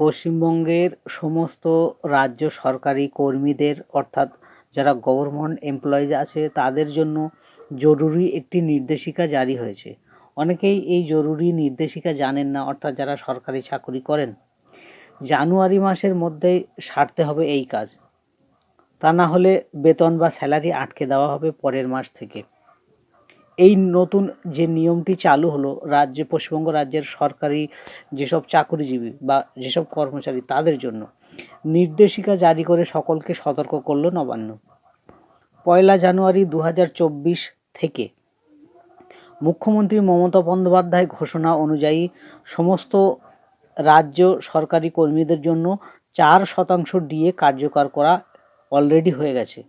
পশ্চিমবঙ্গের সমস্ত রাজ্য সরকারি কর্মীদের, অর্থাৎ যারা গভর্নমেন্ট এমপ্লয়িজ আছে, তাদের জন্য জরুরি একটি নির্দেশিকা জারি হয়েছে। অনেকেই এই জরুরি নির্দেশিকা জানেন না, অর্থাৎ যারা সরকারি চাকরি করেন। জানুয়ারি মাসের মধ্যেই সারতে হবে এই কাজ। তা না হলে বেতন বা স্যালারি আটকে দেওয়া হবে পরের মাস থেকে। এই নতুন যে নিয়মটি চালু হলো রাজ্যে, পশ্চিমবঙ্গ রাজ্যের সরকারি যেসব চাকরিজীবী বা যেসব কর্মচারী তাদের জন্য নির্দেশিকা জারি করে সকলকে সতর্ক করল নবান্ন। পয়লা জানুয়ারি দু হাজার চব্বিশ থেকে মুখ্যমন্ত্রী মমতা বন্দ্যোপাধ্যায় ঘোষণা অনুযায়ী সমস্ত রাজ্য সরকারি কর্মীদের জন্য চার শতাংশ ডিএ কার্যকর করা অলরেডি হয়ে গেছে।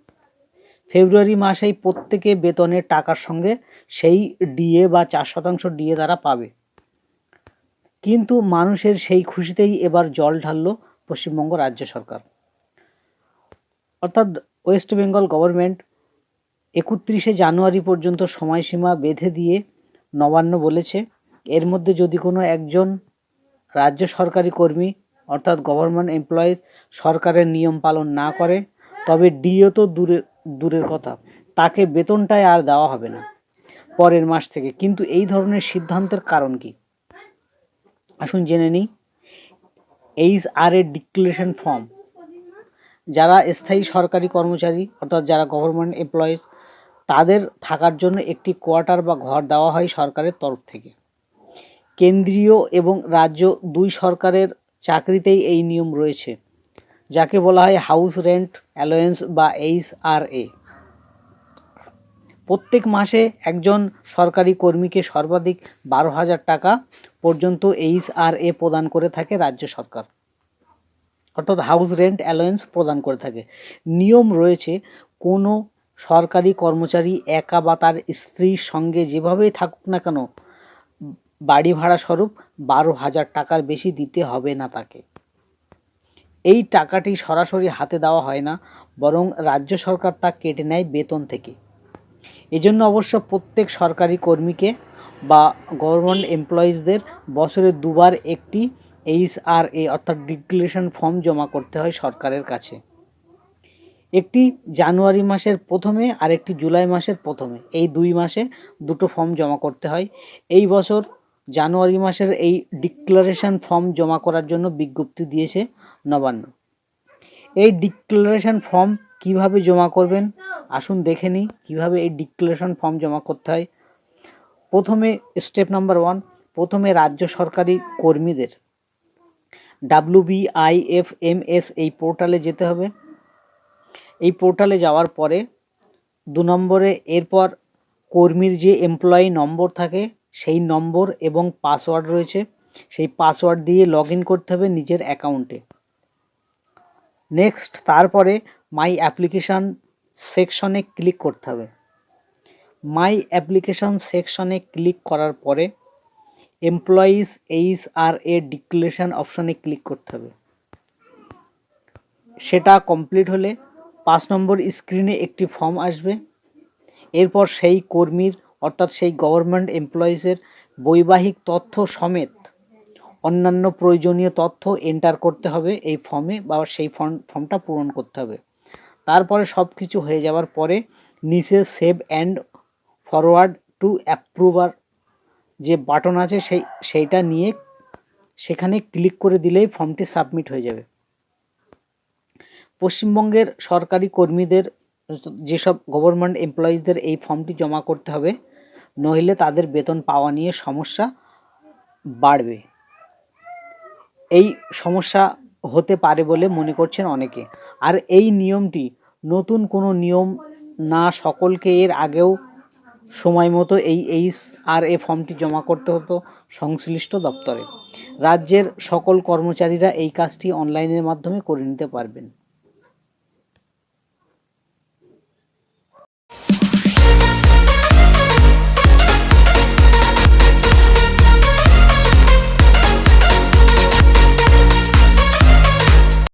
ফেব্রুয়ারি মাসেই প্রত্যেকে বেতনের টাকার সঙ্গে সেই ডিএ বা চার শতাংশ ডিএ তারা পাবে। কিন্তু মানুষের সেই খুশিতেই এবার জল ঢালল পশ্চিমবঙ্গ রাজ্য সরকার। অর্থাৎ ওয়েস্ট বেঙ্গল গভর্নমেন্ট একত্রিশে জানুয়ারি পর্যন্ত সময়সীমা বেঁধে দিয়ে নবান্ন বলেছে। এর মধ্যে যদি কোনো একজন রাজ্য সরকারি কর্মী অর্থাৎ গভর্নমেন্ট এমপ্লয়ি সরকারের নিয়ম পালন না করে, তবে ডিও তো দূরে, দূরের কথা। তাকে বেতনটাই আর দেওয়া হবে না। পরের মাস থেকে। কিন্তু এই ধরনের সিদ্ধান্তের কারণ কি? আসুন জেনে নিই। H R A declaration form. যারা স্থায়ী সরকারি কর্মচারী, অর্থাৎ যারা গভর্নমেন্ট এমপ্লয়িজ তাদের থাকার জন্য একটি কোয়ার্টার বা ঘর দেওয়া হয় সরকারের তরফ থেকে। কেন্দ্রীয় এবং রাজ্য দুই সরকারের চাকরিতেই এই নিয়ম রয়েছে, যাকে বলা হয় হাউস রেন্ট অ্যালোয়েন্স বা এইচ আর এ। প্রত্যেক মাসে একজন সরকারি কর্মীকে সর্বাধিক বারো হাজার টাকা পর্যন্ত এইচ আর এ প্রদান করে থাকে রাজ্য সরকার। অর্থাৎ হাউস রেন্ট অ্যালোয়েন্স প্রদান করে থাকে। নিয়ম রয়েছে, কোনো সরকারি কর্মচারী একা বা তার স্ত্রীর সঙ্গে যেভাবেই থাকুক না কেন, বাড়ি ভাড়া স্বরূপ বারো হাজার টাকার বেশি দিতে হবে না তাকে। এই টাকাটি সরাসরি হাতে দেওয়া হয় না, বরং রাজ্য সরকার তা কেটে নেয় বেতন থেকে। এজন্য অবশ্য প্রত্যেক সরকারি কর্মীকে বা গভর্নমেন্ট এমপ্লয়িজদের বছরে দুবার একটি এইচ আর এ অর্থাৎ ডিক্লারেশন ফর্ম জমা করতে হয় সরকারের কাছে। একটি জানুয়ারি মাসের প্রথমে আর একটি জুলাই মাসের প্রথমে। এই দুই মাসে দুটো ফর্ম জমা করতে হয়। এই বছর জানুয়ারি মাসের এই ডিক্লারেশন ফর্ম জমা করার জন্য বিজ্ঞপ্তি দিয়েছে নবান্ন। এই ডিক্লারেশন ফর্ম কীভাবে জমা করবেন? আসুন দেখে নিই কীভাবে এই ডিক্লারেশন ফর্ম জমা করতে হয়। প্রথমে স্টেপ নাম্বার ওয়ান প্রথমে রাজ্য সরকারি কর্মীদের। ডাব্লিউ এফ এম এস এই পোর্টালে যেতে হবে। এই পোর্টালে যাওয়ার পরে দু নম্বরে এরপর কর্মীর যে এমপ্লয়ি নম্বর থাকে, সেই নম্বর এবং পাসওয়ার্ড রয়েছে। সেই পাসওয়ার্ড দিয়ে লগ করতে হবে নিজের অ্যাকাউন্টে নেক্সট তারপরে মাই অ্যাপ্লিকেশান সেকশনে ক্লিক করতে হবে। মাই অ্যাপ্লিকেশন সেকশনে ক্লিক করার পরে employees H R A declaration অপশনে ক্লিক করতে হবে। সেটা কমপ্লিট হলে পাঁচ নম্বর স্ক্রিনে একটি ফর্ম আসবে। এরপর সেই কর্মীর, অর্থাৎ সেই গভর্নমেন্ট এমপ্লয়িজের বৈবাহিক তথ্য সমেত অন্যান্য প্রয়োজনীয় তথ্য এন্টার করতে হবে। এই ফর্মে বা সেই ফর্ম ফর্মটা পূরণ করতে হবে। তারপরে সব কিছু হয়ে যাওয়ার পরে নিচে save and forward to approver যে বাটন আছে সেই, সেইটা নিয়ে সেখানে ক্লিক করে দিলেই ফর্মটি সাবমিট হয়ে যাবে। পশ্চিমবঙ্গের সরকারি কর্মীদের, যেসব গভর্নমেন্ট এমপ্লয়িজদের এই ফর্মটি জমা করতে হবে, নইলে তাদের বেতন পাওয়া নিয়ে সমস্যা বাড়বে। এই সমস্যা হতে পারে বলে মনে করছেন অনেকে। আর এই নিয়মটি নতুন কোনো নিয়ম না সকলকে এর আগেও সময় মতো এই এইচ আর এ ফর্মটি জমা করতে হতো সংশ্লিষ্ট দপ্তরে। রাজ্যের সকল কর্মচারীরা এই কাজটি অনলাইনের মাধ্যমে করে নিতে পারবেন।